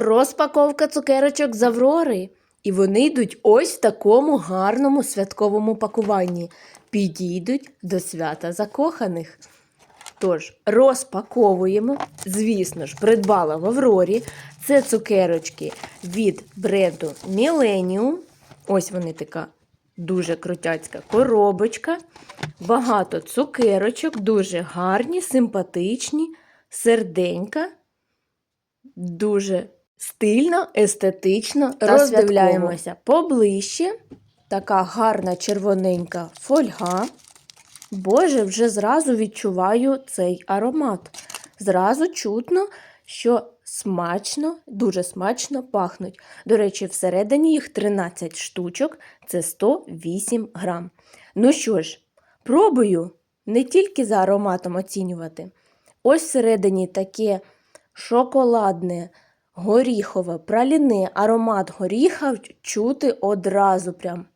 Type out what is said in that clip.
Розпаковка цукерочок з Аврори. І вони йдуть ось в такому гарному святковому пакуванні. Підійдуть до свята закоханих. Тож, розпаковуємо. Звісно ж, придбала в Аврорі. Це цукерочки від бренду Millennium. Ось вони така дуже крутяцька коробочка. Багато цукерочок, дуже гарні, симпатичні, серденька. Дуже стильно, естетично. Та Роздивляємося поближче. Така гарна червоненька фольга. Боже, вже зразу відчуваю цей аромат. Зразу чутно, що смачно, дуже смачно пахнуть. До речі, всередині їх 13 штучок, це 108 грам. Ну що ж, пробую не тільки за ароматом оцінювати. Ось всередині таке шоколадне, горіхове, праліни, аромат горіха чути одразу прям.